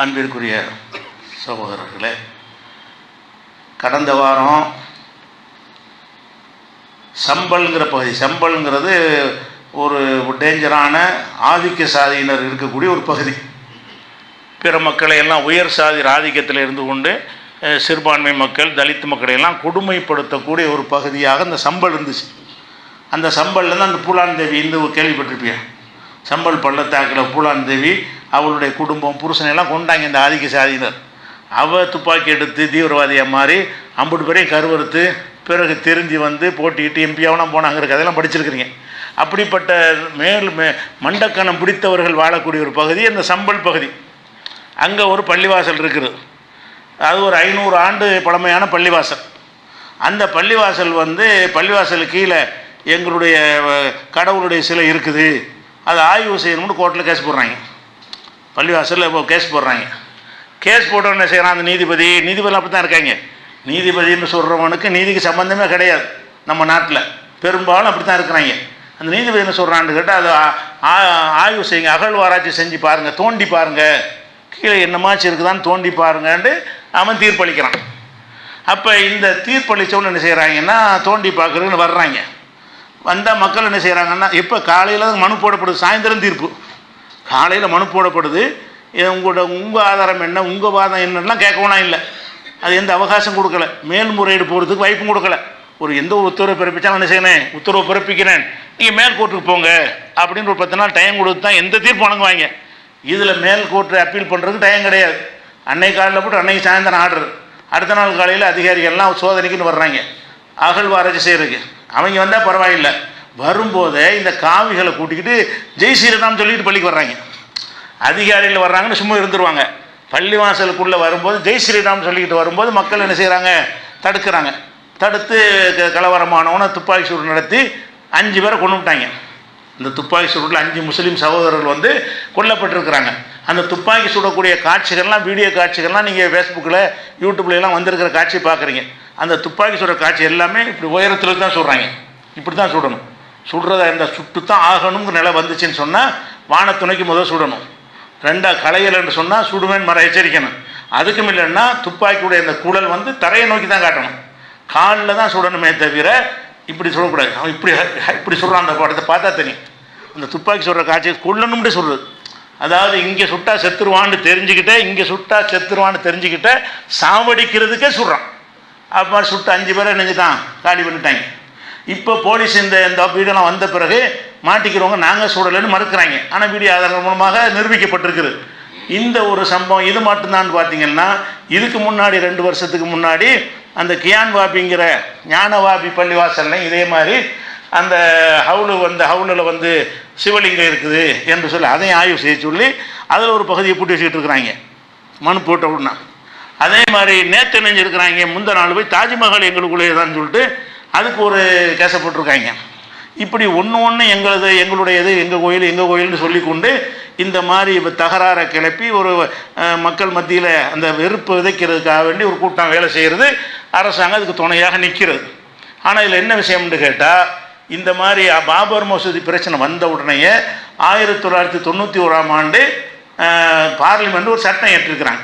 அன்பிற்குரிய சகோதரர்களே கடந்த வாரம் சம்பல்ங்கிற பகுதி சம்பல்ங்கிறது ஒரு டேஞ்சரான ஆதிக்க சாதியினர் இருக்கக்கூடிய ஒரு பகுதி. பிற மக்களை எல்லாம் உயர் சாதி ஆதிக்கத்தில் இருந்து கொண்டு சிறுபான்மை மக்கள் தலித் மக்களை எல்லாம் கொடுமைப்படுத்தக்கூடிய ஒரு பகுதியாக அந்த சம்பல் இருந்துச்சு. அந்த சம்பல்லேருந்து அந்த பூலான் தேவி இந்து கேள்விப்பட்டிருப்பியா? சம்பல் பள்ளத்தாக்கில் பூலான் தேவி அவளுடைய குடும்பம் புருஷனை எல்லாம் கொண்டாங்க இந்த ஆதிக்க சாதியினர். அவ துப்பாக்கி எடுத்து தீவிரவாதியாக மாறி ஐம்பது பேரையும் கருவறுத்து பிறகு திரும்பி வந்து போட்டிக்கிட்டு எம்பியாவெலாம் போனாங்கிற கதையெல்லாம் படிச்சிருக்கிறீங்க. அப்படிப்பட்ட மேல் மே மண்டக்கணம் பிடித்தவர்கள் வாழக்கூடிய ஒரு பகுதி அந்த சம்பல் பகுதி. அங்கே ஒரு பள்ளிவாசல் இருக்குது. அது ஒரு ஐநூறு ஆண்டு பழமையான பள்ளிவாசல். அந்த பள்ளிவாசல் வந்து பள்ளிவாசல் கீழே எங்களுடைய கடவுளுடைய சிலை இருக்குது. அதை ஆய்வு செய்யணும்னு கோர்ட்டில் கேஸ் போடுறாங்க. பள்ளிவாசலில் இப்போ கேஸ் போடுறாங்க. கேஸ் போட்டவன் என்ன செய்கிறான் அந்த நீதிபதி நீதிபதி அப்படி தான் இருக்காங்க. நீதிபதின்னு சொல்கிறவனுக்கு நீதிக்கு சம்மந்தமே கிடையாது நம்ம நாட்டில். பெரும்பாலும் அப்படி தான் இருக்கிறாங்க. அந்த நீதிபதி என்ன சொல்கிறான்னு கேட்டால் அதை ஆ- ஆய்வு செய்யுங்க அகழ்வாராய்ச்சி செஞ்சு பாருங்கள் தோண்டி பாருங்கள் கீழே என்னமாச்சு இருக்குதான்னு தோண்டி பாருங்கன்ட்டு அவன் தீர்ப்பளிக்கிறான். அப்போ இந்த தீர்ப்பளித்தவன் என்ன செய்கிறாங்கன்னா தோண்டி பார்க்குறதுன்னு வர்றாங்க. வந்தால் மக்கள் என்ன செய்கிறாங்கன்னா இப்போ காலையில் தான் மனு போடப்படுது சாயந்தரம் தீர்ப்பு. காலையில் மனு போடப்படுது உங்களோட உங்கள் ஆதாரம் என்ன உங்கள் வாதம் என்னன்னா கேட்கவும் இல்லை. அது எந்த அவகாசம் கொடுக்கல. மேல்முறையீடு போகிறதுக்கு வாய்ப்பும் கொடுக்கல. ஒரு எந்த ஒரு உத்தரவு பிறப்பிச்சாலும் என்ன செய்யணும் உத்தரவு பிறப்பிக்கிறேன். நீங்கள் மேல் கோர்ட்டுக்கு போங்க. அப்படின்னு ஒரு பத்து நாள் டைம் கொடுத்து தான் எந்த தீர்ப்பு வணங்குவாங்க இதில் மேல் கோர்ட்டு அப்பீல் பண்ணுறதுக்கு டைம் கிடையாது. அன்னைக்கு காலையில் போட்டு அன்னைக்கு சாயந்தரம் ஆர்டர். அடுத்த நாள் காலையில் அதிகாரிகள்லாம் சோதனைக்குன்னு வர்றாங்க. அகழ்வாராய்ச்சி செய்கிறதுக்கு அவங்க வந்தால் பரவாயில்ல. வரும்போதே இந்த காவிகளை கூட்டிக்கிட்டு ஜெய் ஸ்ரீராம் சொல்லிட்டு பள்ளிக்கு வர்றாங்க. அதிகாரிகள் வர்றாங்கன்னு சும்மா இருந்துருவாங்க. பள்ளிவாசலுக்குள்ளே வரும்போது ஜெய் ஸ்ரீராம் சொல்லிக்கிட்டு வரும்போது மக்கள் என்ன செய்கிறாங்க தடுக்கிறாங்க. தடுத்து க- கலவரமானவனை துப்பாக்கி சூடு நடத்தி அஞ்சு பேரை கொண்டு விட்டாங்க. இந்த துப்பாக்கி சூடில் அஞ்சு முஸ்லீம் சகோதரர்கள் வந்து கொல்லப்பட்டிருக்கிறாங்க. அந்த துப்பாக்கி சுடக்கூடிய காட்சிகள்லாம் வீடியோ காட்சிகள்லாம் நீங்கள் ஃபேஸ்புக்கில் யூடியூப்ல எல்லாம் வந்திருக்கிற காட்சி பார்க்குறீங்க அந்த துப்பாக்கி சுடுற காட்சி எல்லாமே இப்படி உயரத்தில் தான் சுடுறாங்க. இப்படி தான் சுடணும். சுடுறதா இருந்தால் சுட்டு தான் ஆகணுங்கிற நிலை வந்துச்சுன்னு சொன்னால் வானத்துணைக்கு முதல் சுடணும். ரெண்டாக களையலைன்னு சொன்னால் சுடுவேன் மர எச்சரிக்கணும். அதுக்கும் இல்லைன்னா துப்பாக்கியுடைய அந்த குழல் வந்து தரையை நோக்கி தான் காட்டணும். காலில் தான் சுடணுமே தவிர இப்படி சுடக்கூடாது. அவன் இப்படி இப்படி சுடுறான் அந்த படத்தை பார்த்தா தெரியும். அந்த துப்பாக்கி சுடுற காட்சி கொல்லணும்னு சொல்கிறது அதாவது இங்கே சுட்டா செத்துருவான்னு தெரிஞ்சுக்கிட்டே இங்கே சுட்டா செத்துருவான்னு தெரிஞ்சுக்கிட்டே சாவடிக்கிறதுக்கே சுடுறான். அப்போ சுட்டு அஞ்சு பேரை நினைஞ்சுட்டான் காலி பண்ணிட்டாங்க. இப்போ போலீஸ் இந்த இந்த வீடெல்லாம் வந்த பிறகு மாட்டிக்கிறவங்க நாங்கள் சுடலைன்னு மறுக்கிறாங்க. ஆனால் வீடியோ ஆதாரங்கள் மூலமாக நிரூபிக்கப்பட்டிருக்குது. இந்த ஒரு சம்பவம் இது மட்டும்தான் பார்த்தீங்கன்னா இதுக்கு முன்னாடி ரெண்டு வருஷத்துக்கு முன்னாடி அந்த கியான் வாபிங்கிற ஞானவாபி பள்ளிவாசல்லையும் இதே மாதிரி அந்த ஹவுலு வந்து ஹவுலில் வந்து சிவலிங்கம் இருக்குது என்று சொல்லி அதையும் ஆய்வு செய்ய சொல்லி அதில் ஒரு பகுதியை பூட்டி வச்சுக்கிட்டு இருக்கிறாங்க. மனு போட்ட உடனே. அதே மாதிரி நேற்று நெஞ்சிருக்கிறாங்க முந்த நாள் போய் தாஜ்மஹால் எங்களுக்குள்ளே தான் சொல்லிட்டு அதுக்கு ஒரு கேச போட்டிருக்காங்க. இப்படி ஒன்று ஒன்று எங்களது எங்களுடையது எங்கள் கோயில் எங்கள் கோயில்னு சொல்லிக்கொண்டு இந்த மாதிரி இப்போ தகராறை கிளப்பி ஒரு மக்கள் மத்தியில் அந்த வெறுப்பு விதைக்கிறதுக்காக வேண்டி ஒரு கூட்டம் வேலை செய்கிறது அரசாங்கம் அதுக்கு துணையாக நிற்கிறது ஆனால் இதில் என்ன விஷயம்னு கேட்டால் இந்த மாதிரி பாபர் மசூதி பிரச்சனை வந்த உடனேயே ஆயிரத்தி தொள்ளாயிரத்தி தொண்ணூற்றி ஓராம் ஆண்டு பார்லிமெண்ட் ஒரு சட்டம் ஏற்றிருக்கிறாங்க.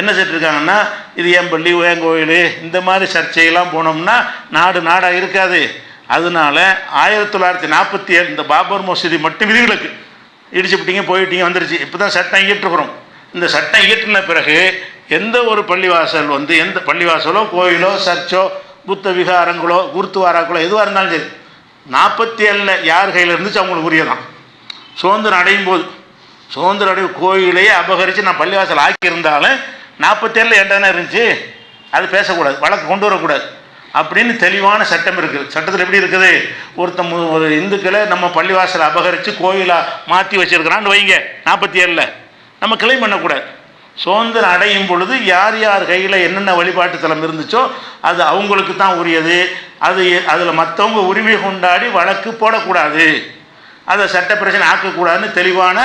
என்ன செஞ்சுருக்காங்கன்னா இது ஏன் பள்ளி ஏன் கோயில் இந்த மாதிரி சர்ச்சையெல்லாம் போனோம்னா நாடு நாடாக இருக்காது. அதனால ஆயிரத்தி தொள்ளாயிரத்தி நாற்பத்தி ஏழு இந்த பாபர் மசூதி மட்டும் விதிவிலக்கு. இடிச்சுப்பிட்டீங்க போயிட்டீங்க வந்துருச்சு. இப்போ தான் சட்டம் இயற்றுகிறோம் இந்த சட்டம் இயற்றின பிறகு எந்த ஒரு பள்ளிவாசல் வந்து எந்த பள்ளிவாசலோ கோயிலோ சர்ச்சோ புத்த விகாரங்களோ குருத்துவாராக்களோ எதுவாக இருந்தாலும் சரி நாற்பத்தி ஏழில் யார் கையில் இருந்துச்சு அவங்களுக்கு உரியதான். சுதந்திரம் அடையும் போது சுதந்திரம் அடையும் கோயிலையே அபகரித்து நான் பள்ளிவாசல் ஆக்கியிருந்தாலும் நாற்பத்தேழில் என்ன இருந்துச்சு? அது பேசக்கூடாது வழக்கு கொண்டு வரக்கூடாது அப்படின்னு தெளிவான சட்டம் இருக்குது சட்டத்தில் எப்படி இருக்குது? ஒருத்தன் ஒரு இந்துக்களை நம்ம பள்ளிவாசலை அபகரித்து கோயிலாக மாற்றி வச்சிருக்கிறான்னு வைங்க நாற்பத்தி ஏழில் நம்ம கிளைம் பண்ணக்கூடாது. சுதந்திரம் அடையும் பொழுது யார் யார் கையில் என்னென்ன வழிபாட்டு தலம் இருந்துச்சோ அது அவங்களுக்கு தான் உரியது. அது அதில் மற்றவங்க உரிமை கொண்டாடி வழக்கு போடக்கூடாது. அதை சட்ட பிரச்சனை ஆக்கக்கூடாதுன்னு தெளிவான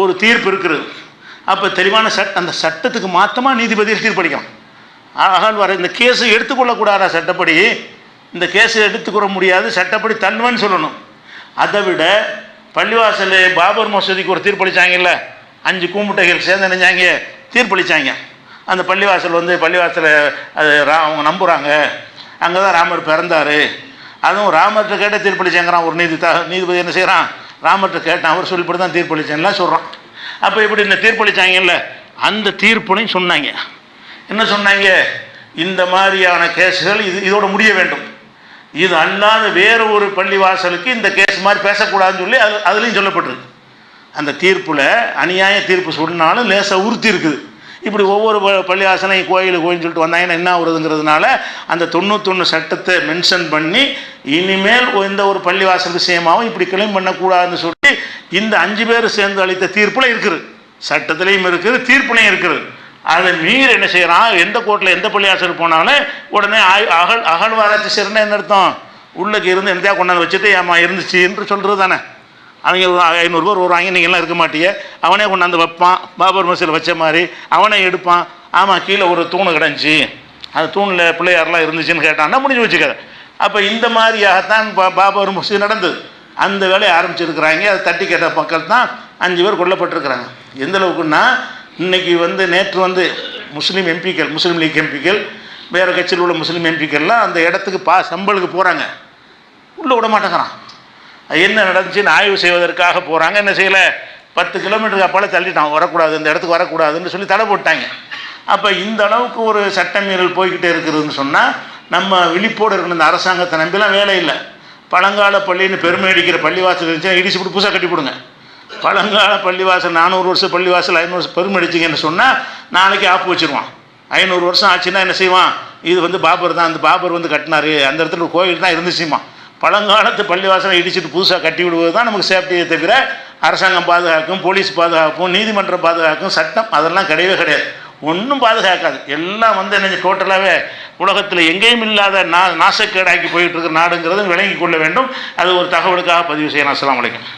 ஒரு தீர்ப்பு இருக்குது. அப்போ தெளிவான சட் அந்த சட்டத்துக்கு மாற்றமாக நீதிபதிகள் தீர்ப்பளிக்கலாம் ஆகால் வர இந்த கேஸு எடுத்துக்கொள்ளக்கூடாதா சட்டப்படி? இந்த கேஸை எடுத்துக்கொள்ள முடியாது சட்டப்படி தள்ளுவேன்னு சொல்லணும். அதை விட பள்ளிவாசல் பாபர் மசூதிக்கு ஒரு தீர்ப்பளிச்சாங்கல்ல அஞ்சு கூம்புட்டைகள் சேர்ந்து நினைஞ்சாங்க தீர்ப்பளித்தாங்க அந்த பள்ளிவாசல் வந்து பள்ளிவாசலை அது ரா அவங்க நம்புகிறாங்க அங்கே தான் ராமர் பிறந்தார். அதுவும் ராமர்கிட்ட கேட்டால் தீர்ப்பளிச்சாங்கிறான் ஒரு நீதி த நீதிபதி என்ன செய்கிறான் ராமர்கிட்ட கேட்டான் அவர் சொல்லிப்படி தான் தீர்ப்பளிச்சேன்லாம் சொல்கிறான் அப்போ இப்படி இந்த தீர்ப்பளிச்சாங்கல்ல? அந்த தீர்ப்புனையும் சொன்னாங்க. என்ன சொன்னாங்க? இந்த மாதிரியான கேஸுகள் இது இதோட முடிய வேண்டும். இது அல்லாத வேறு ஒரு பள்ளிவாசலுக்கு இந்த கேஸ் மாதிரி பேசக்கூடாதுன்னு சொல்லி அது அதுலேயும் சொல்லப்பட்டிருக்கு. அந்த தீர்ப்பில் அநியாய தீர்ப்பு சொன்னாலும் லேசாக உறுத்தி இருக்குது இப்படி ஒவ்வொரு ப- பள்ளிவாசலையும் கோயில் கோயில்னு சொல்லிட்டு வந்தாங்கன்னா என்ன வருதுங்கிறதுனால அந்த தொண்ணூத்தொன்று சட்டத்தை மென்ஷன் பண்ணி இனிமேல் எந்த ஒரு பள்ளிவாசல் விஷயமாகவும் இப்படி கிளைம் பண்ணக்கூடாதுன்னு சொல்லி இந்த அஞ்சு பேர் சேர்ந்து அளித்த தீர்ப்பில் இருக்குது. சட்டத்திலையும் இருக்குது தீர்ப்புலையும் இருக்குது. அதை மீறி என்ன செய்கிறான் எந்த கோர்ட்டில் எந்த பள்ளிவாசல் போனாலும் உடனே அகழ் அகழ்வாராய்ச்சி செய்யறேன்னா என்ன அர்த்தம்? உள்ளுக்கு இருந்து எந்தையா கொண்டாந்து வச்சுட்டு ஏமா இருந்துச்சு என்று சொல்கிறது தானே. அவங்க ஒரு ஐநூறுரூவா வருவாங்க நீங்கள்லாம் இருக்க மாட்டீங்க அவனே கொண்டாந்து வைப்பான். பாபர் மசூல் வச்ச மாதிரி அவனே எடுப்பான். ஆமாம் கீழே ஒரு தூணு கிடந்துச்சு. அந்த தூணில் பிள்ளையாரெலாம் இருந்துச்சுன்னு கேட்டான்னா முடிஞ்சு வச்சுக்காத அப்போ இந்த மாதிரியாகத்தான் பா பாபர் மசூல் நடந்தது. அந்த வேலையை ஆரம்பிச்சிருக்கிறாங்க. அதை தட்டி கேட்ட மக்கள் தான் அஞ்சு பேர் கொல்லப்பட்டிருக்கிறாங்க. எந்த அளவுக்குன்னா இன்னைக்கு வந்து நேற்று வந்து முஸ்லீம் எம்பிக்கள் முஸ்லீம் லீக் எம்பிக்கள் வேறு கட்சியில் உள்ள முஸ்லீம் எம்பிக்கள்லாம் அந்த இடத்துக்கு பா சம்பளுக்கு போகிறாங்க உள்ளே விட மாட்டேங்கிறான். என்ன நடந்துச்சுன்னு ஆய்வு செய்வதற்காக போகிறாங்க என்ன செய்யலை? பத்து கிலோமீட்டருக்கு அப்பால் தள்ளிட்டான். வரக்கூடாது இந்த இடத்துக்கு வரக்கூடாதுன்னு சொல்லி தடை போட்டாங்க. அப்போ இந்த அளவுக்கு ஒரு சட்டமீறல் போய்கிட்டே இருக்குதுன்னு சொன்னால் நம்ம விழிப்போடு இருக்கணும். இந்த அரசாங்கத்தை நம்பிலாம் வேலை இல்லை. பழங்கால பள்ளின்னு பெருமை அடிக்கிற பள்ளிவாசல் இருந்துச்சுன்னா இடிச்சு விட்டு புதுசாக கட்டி போடுங்க. பழங்கால பள்ளிவாசல் நானூறு வருஷம் பள்ளிவாசல் ஐநூறு வருஷம் பெருமை அடிச்சிங்கன்னு சொன்னால் நாளைக்கு ஆப்பு வச்சிருவான். ஐநூறு வருஷம் ஆச்சுன்னா என்ன செய்வான்? இது வந்து பாபர் தான் அந்த பாபர் வந்து கட்டினாரு. அந்த இடத்துல ஒரு கோயில் தான் இருந்துச்சுமா? பழங்காலத்து பள்ளிவாசலை இடிச்சுட்டு புதுசாக கட்டி விடுவது தான் நமக்கு சேஃப்டியை தவிர அரசாங்கம் பாதுகாக்கும் போலீஸ் பாதுகாக்கும் நீதிமன்றம் பாதுகாக்கும் சட்டம் அதெல்லாம் கிடையவே கிடையாது. ஒன்றும் பாதுகாக்காது. எல்லாம் வந்து என்ன டோட்டலாகவே உலகத்தில் எங்கேயும் இல்லாத நா நாசக்கேடாக்கி போயிட்டு இருக்கிற நாடுங்கிறது விளங்கி கொள்ள வேண்டும். அது ஒரு தகவலுக்காக பதிவு செய்யணும் அஸ்லாம் வலைக்கம்